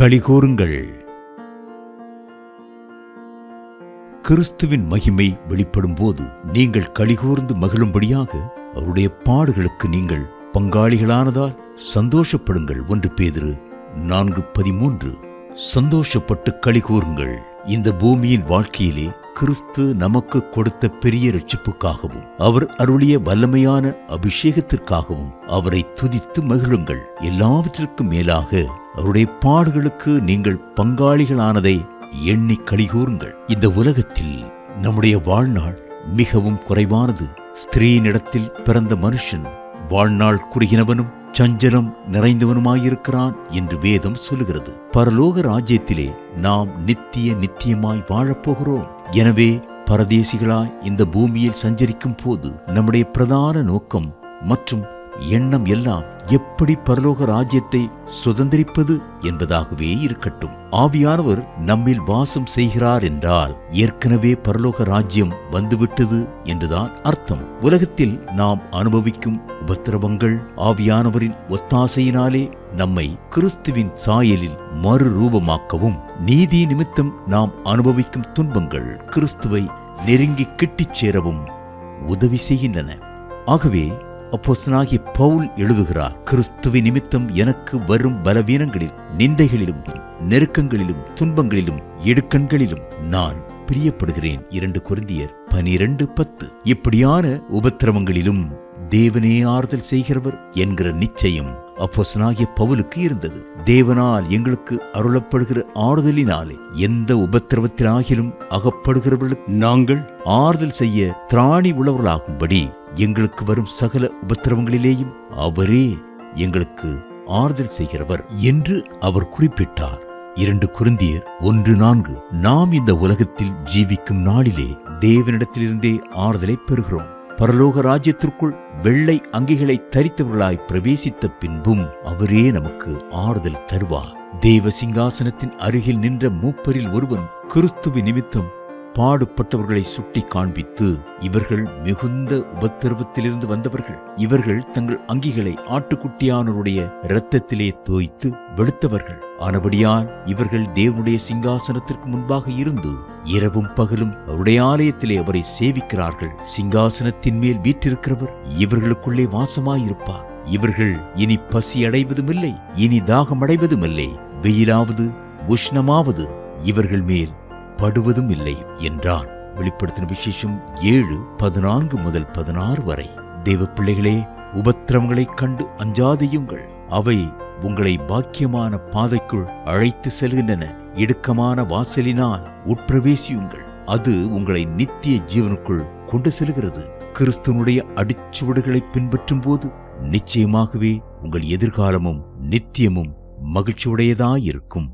களிகூருங்கள் கிறிஸ்துவின் மகிமை வெளிப்படும் போது நீங்கள் களிகூர்ந்து மகிழும்படியாக அவருடைய பாடுகளுக்கு நீங்கள் பங்காளிகளானதால் சந்தோஷப்படுங்கள். ஒன்று பேதிரு நான்கு பதிமூன்று. சந்தோஷப்பட்டு களிகூருங்கள் இந்த பூமியின் வாழ்க்கையிலே கிறிஸ்து நமக்கு கொடுத்த பெரிய ரட்சிப்புக்காகவும் அவர் அருளிய வல்லமையான அபிஷேகத்திற்காகவும் அவரை துதித்து மகிழுங்கள். எல்லாவற்றிற்கும் மேலாக அவருடைய பாடுகளுக்கு நீங்கள் பங்காளிகளானதை எண்ணி கழிகூறுங்கள் இந்த உலகத்தில் நம்முடைய வாழ்நாள் மிகவும் குறைவானது. ஸ்திரீனிடத்தில் பிறந்த மனுஷன் வாழ்நாள் குறுகினவனும் சஞ்சலம் நிறைந்தவனுமாயிருக்கிறான் என்று வேதம் சொல்லுகிறது. பரலோக ராஜ்யத்திலே நாம் நித்திய நித்தியமாய் வாழப்போகிறோம். எனவே பரதேசிகளாய் இந்த பூமியில் சஞ்சரிக்கும் போது நம்முடைய பிரதான நோக்கம் மற்றும் எண்ணம் எல்லாம் எப்படி பரலோக ராஜ்யத்தை சுதந்திரிப்பது என்பதாகவே இருக்கட்டும். ஆவியானவர் நம்மில் வாசம் செய்கிறார் என்றால் ஏற்கனவே பரலோக ராஜ்யம் வந்துவிட்டது என்றுதான் அர்த்தம். உலகத்தில் நாம் அனுபவிக்கும் உபத்திரவங்கள் ஆவியானவரின் ஒத்தாசையினாலே நம்மை கிறிஸ்துவின் சாயலில் மறுரூபமாக்கவும் நீதி நிமித்தம் நாம் அனுபவிக்கும் துன்பங்கள் கிறிஸ்துவை நெருங்கி கிட்டிச் சேரவும் உதவி செய்கின்றன. ஆகவே அப்போஸ்தனாகிய பவுல் எழுதுகிறார் கிறிஸ்துவ நிமித்தம் எனக்கு வரும் பலவீனங்களில் நிந்தைகளிலும் நெருக்கங்களிலும் துன்பங்களிலும் இடுக்கண்களிலும் நான் பிரியப்படுகிறேன். இரண்டு குருந்தியர் பனிரெண்டு பத்து. இப்படியான உபத்திரவங்களிலும் தேவனே ஆறுதல் செய்கிறவர் என்கிற நிச்சயம் அப்போஸ்தலனாகிய பவுலுக்கு இருந்தது. தேவனால் எங்களுக்கு அருளப்படுகிற ஆறுதலினாலே எந்த உபத்திரவத்திலாகிலும் அகப்படுகிறவர்களுக்கு நாங்கள் ஆறுதல் செய்ய திராணி உள்ளவர்களாகும்படி எங்களுக்கு வரும் சகல உபத்திரவங்களிலேயும் அவரே எங்களுக்கு ஆறுதல் செய்கிறவர் என்று அவர் குறிப்பிட்டார். இரண்டு குருந்தியர் ஒன்று நான்கு நாம் இந்த உலகத்தில் ஜீவிக்கும் நாளிலே தேவனிடத்திலிருந்தே ஆறுதலை பெறுகிறோம். பரலோக ராஜ்யத்திற்குள் வெள்ளை அங்கிகளை தரித்தவர்களாய் பிரவேசித்த பின்பும் அவரே நமக்கு ஆறுதல் தருவார். தேவ சிங்காசனத்தின் அருகில் நின்ற மூப்பரில் ஒருவன் கிறிஸ்துவ நிமித்தம் பாடுபட்டவர்களை சுட்டி காண்பித்து இவர்கள் மிகுந்த உபத்திரவத்திலிருந்து வந்தவர்கள். இவர்கள் தங்கள் அங்கிகளை ஆட்டுக்குட்டியானவருடைய இரத்தத்திலே தோய்த்து வெளுத்தவர்கள். ஆனபடியால் இவர்கள் தேவனுடைய சிங்காசனத்திற்கு முன்பாக இருந்து இரவும் பகலும் அவருடைய ஆலயத்திலே அவரை சேவிக்கிறார்கள். சிங்காசனத்தின் மேல் வீற்றிருக்கிறவர் இவர்களுக்குள்ளே வாசமாயிருப்பார். இவர்கள் இனி பசி அடைவதுமில்லை இனி தாகம் அடைவதுமில்லை வெயிலாவது உஷ்ணமாவது இவர்கள் மேல் படுவதும் இல்லை என்றான். வெளிப்படுத்தின விசேஷம் ஏழு பதினான்கு முதல் பதினாறு வரை. தெய்வ பிள்ளைகளே உபத்திரவங்களைக் கண்டு அஞ்சாதையுங்கள். அவை உங்களை பாக்கியமான பாதைக்குள் அழைத்து செல்கின்றன. இடுக்கமான வாசலினால் உட்பிரவேசியுங்கள். அது உங்களை நித்திய ஜீவனுக்குள் கொண்டு செல்கிறது. கிறிஸ்துவனுடைய அடிச்சுவடுகளை பின்பற்றும் போது நிச்சயமாகவே உங்கள் எதிர்காலமும் நித்தியமும் மகிழ்ச்சியுடையதாயிருக்கும்.